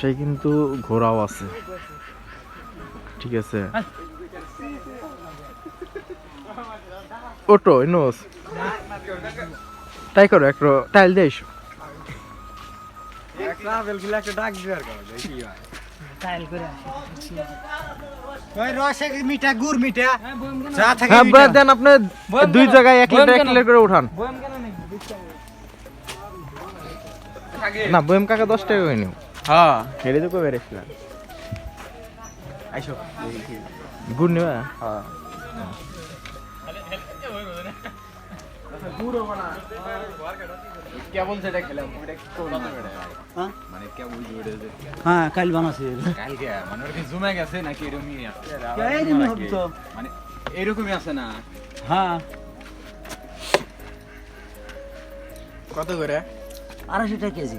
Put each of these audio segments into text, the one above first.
সেই কিন্তু ঘোড়াও আছে। ঠিক আছে? ওটো নোস। তাই করো একটু টাইল দিয়ে এসো। দুই জায়গায় এক বয়াম লিটার এক? লিটার করে উঠান। বয়াম কেন নেই? না বয়াম কাকা দশ টাকা করে নিও। হ্যাঁ। হেরে তো কবে রেখলাম আইসো। গুড় নিবা? হ্যাঁ। কোন মানে হ্যাঁ কাল বানাছি কালকে? মানে ওর কি জমে গেছে নাকি এরকমই আছে। মানে এরকমই আছে না? হ্যাঁ। কত করে? আড়াইশো টাকা কেজি।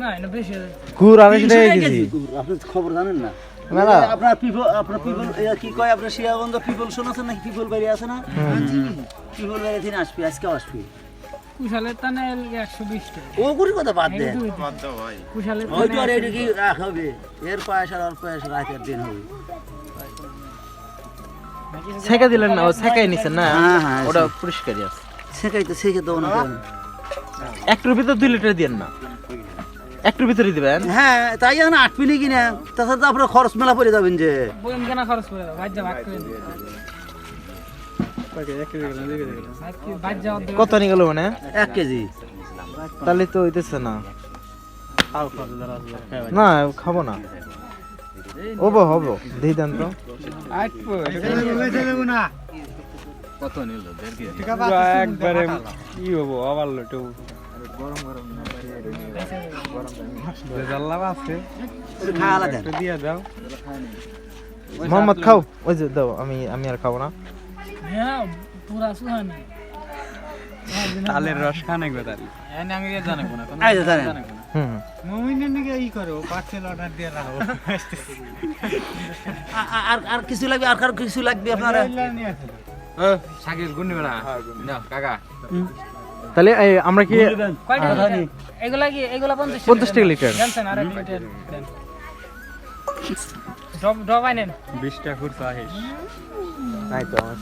না এটা বেশি গুড় আড়াইশো টাকা টাকা কেজি আপনি খবর জানেন না। না, না। আপনার পিপল আপনার পিপল কি কয় আপনার শিয়াগঞ্জ পিপল শোনাছেন নাকি? পিপল বাড়ি আছে না? পিপল বাড়ি থেকে আসবি আজকেও আসবি। কুশালের টানে একশো বিশ টাকা। ও করে কথা বাদ দেন এই দুই কত ভাই। কুশালের ওই তো আর এটা কি হবে। এর পয়সা আর অল্প পয়সা রাখের দিন হবে। ছেঁকা দিলেন না ও ছেঁকাই নিছেন না? হ্যাঁ, হ্যাঁ, ওটা পরিষ্কারই আছে। শেখাই তো শেখে দেবো না কেন? একটুর ভিতর দুই লিটার দিয়েন না। একটুর ভিতরে দিবেন? হ্যাঁ তাই এখন আট পিলি কিনা তাছাড়া তো আপনার খরচ মেলা পড়ে যাবেন যে। কেনা খরচ ভাগ করে কত নিয়ে গেল মানে? এক কেজি। তাহলে তো হইতেছে না। না খাব না। হব হব দিয়ে দেন তো। কত নিল? দেড় কেজি। একবারে কি হব আবার লটু দিয়ে দাও। মোহাম্মদ খাও। ওই যে দাও আমি আমি আর খাব না। হ্যাঁ পুরা তালের রস খানে গো তাহলে আমি জানে কোন এই যে জানেন। হুম। মমিনের নিকে ই করো পার্সেল অর্ডার দিয়ে রাখো আ- আ- আর আর কিছু লাগবে আর কারও কিছু লাগবে আপনার? সাকিব গুন্নি বেড়া। নাও কাকা। তাহলে আমরা কি? নি। এগুলা এগুলা পঞ্চাশ টাকা লিটার। জানছেন আর লিটার। ডব ডব আইনেন বিশটা খুরসা আহিস। নাই তো আমার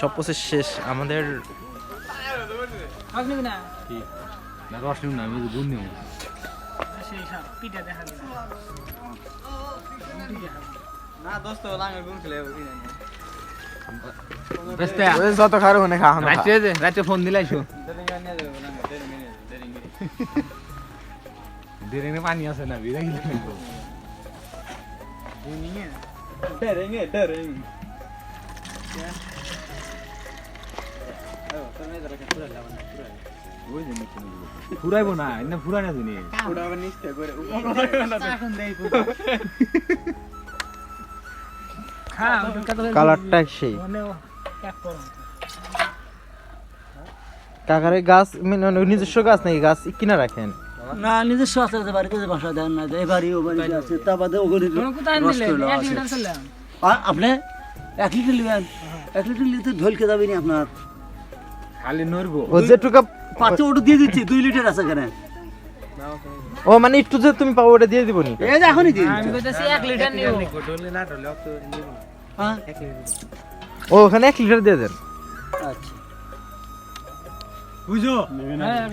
সব প্রসেস শেষ। আমাদের আপনি কি? না না রস নিউ না আমি গুন্নি সেই সব পিঠা দেখা দিলাম না দোস্ত লাঙ্গের গুন খেলে যত খারাপ মানে খাওয়া না রাতে ফোন দিলাইছো দেরিনে পানি আছে না বিরা ডরেঙ্গে ফুরাইবো না এনে ফুরাই না তুমি খা ওটা করে কালারটা সেই কাকারে গাছ মানে নিজস্ব গাছ নাকি? গাছ কিনা রাখেন? না নিজস্ব আছে বাড়িতে যে বাসা দেন না এই বাড়ি ও বাড়ি। আছে তা বাদে ওগুলি আপনি? এক লিটার নেবেন এক লিটার নিতে ঢলকে যাবে নি আপনার? খালি নড়বো। ও যেটুকা পাঁচে ওটা দিয়ে দিচ্ছি দুই লিটার আছে কেন ও মানে একটু যে তুমি পাবো ওটা দিয়ে দিবনি? এই যে এখনই দিন আমি কইতাছি এক লিটার নিও হ্যাঁ? ও ওখানে এক লিটার দিয়ে দেন। আচ্ছা। বুঝো? হ্যাঁ।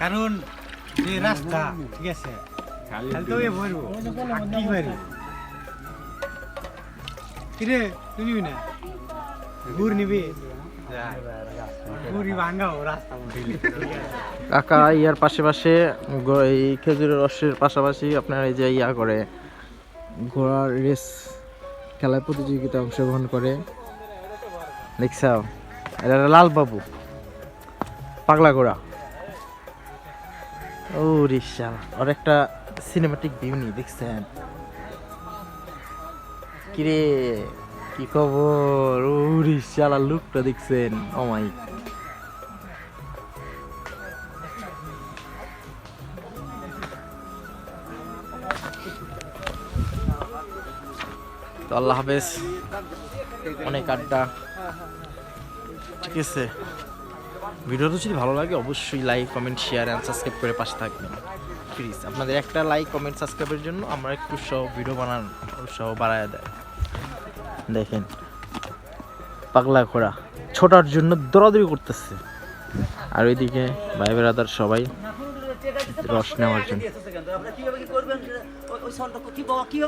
কারণ যে রাস্তা ঠিক আছে? খালি তো এ বলব ওই যে বললাম, কি বাড়ি? কিরে তুমি না? গুড় নিবি? কাকা ইয়ার পাশে পাশে এই খেজুরের রসের পাশাপাশি আপনার এই যে ইয়া করে, ঘোড়ার রেস খেলায় প্রতিযোগিতা অংশগ্রহণ করে। দেখছাও এটা একটা লাল বাবু, পাগলা ঘোড়া। ও রিক্সা আর একটা সিনেমাটিক ভিউ নি দেখছেন কিরে? কি খবর? রিক্সাওয়ালার লুকটা দেখছেন। ও মাই তো আল্লাহ হাফেজ, অনেক আড্ডা। ঠিক আছে। ভিডিওটা যদি ভালো লাগে, অবশ্যই like comment share and subscribe করে পাশে থাকবেন। প্লিজ আপনাদের একটা লাইক কমেন্ট সাবস্ক্রাইবের জন্য আমরা একটু উৎসাহ ভিডিও বানান উৎসাহ বাড়ায় দেয়। দেখেন। পাগলা ঘোড়া। ছোটার জন্য দরাদরি করতেছে। আর ওইদিকে ভাই বেড়াদার সবাই রস নেওয়ার জন্য।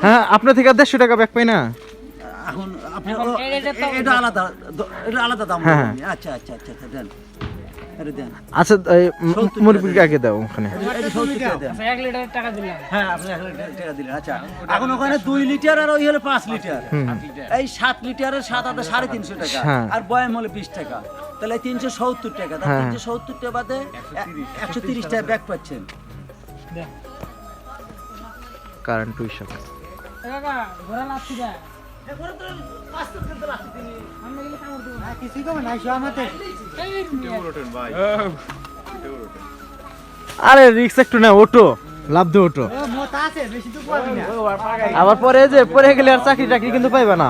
হ্যাঁ আপনার থেকে দেড়শো টাকা ব্যাক পাই না? এখন এটা আলাদা। এটা আলাদা দাম হ্যাঁ, আচ্ছা আচ্ছা আচ্ছা আচ্ছা দেন। আচ্ছা দাও ওখানে? আচ্ছা এক লিটার টাকা দিলাম। হ্যাঁ আপনি এক লিটার টাকা দিলেন আচ্ছা। এখন ওখানে দুই লিটার। আর ওই হলো পাঁচ লিটার। এই সাত লিটারের সাত হাতে সাড়ে তিনশো টাকা হ্যাঁ। আর বয়াম হলো বিশ টাকা। তাহলে তিনশো সত্তর টাকা হ্যাঁ। তিনশো সত্তর টাকা বাদে একশো তিরিশ। টাকা ব্যাগ পাচ্ছেন। কারেন্ট টুইশন ঘোরা লাচ্ছি আরে রিক্স একটু না ওটো লাভ ওটো আবার পরে যে, পরে গেলে আর চাকরি টাকরি কিন্তু পাইবে না।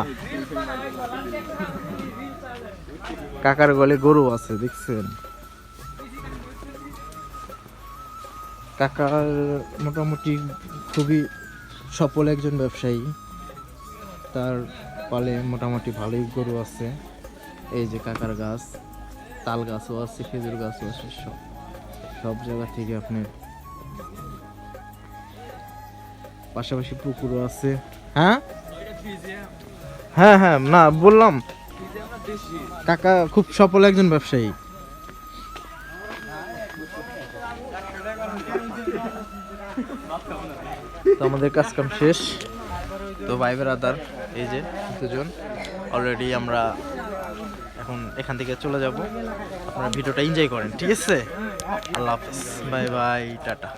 কাকার গলে গরু আছে, দেখছেন? কাকার মোটামুটি খুবই সফল একজন ব্যবসায়ী। তার পালে মোটামুটি ভালোই গরু আছে। এই যে কাকার গাছ, তাল গাছও আছে, খেজুর গাছও আছে, সব। সব জায়গা থেকে আপনার পাশাপাশি পুকুরও আছে। হ্যাঁ? হ্যাঁ হ্যাঁ না, বললাম। কাকা খুব সফল একজন ব্যবসায়ী। তো আমাদের কাজ কাম শেষ। তো ভাই ব্রাদার এই যে দুজন অলরেডি আমরা এখন এখান থেকে চলে যাব। আপনারা ভিডিওটা এনজয় করেন, ঠিক আছে? আল্লাহ হাফেজ। Bye bye tata.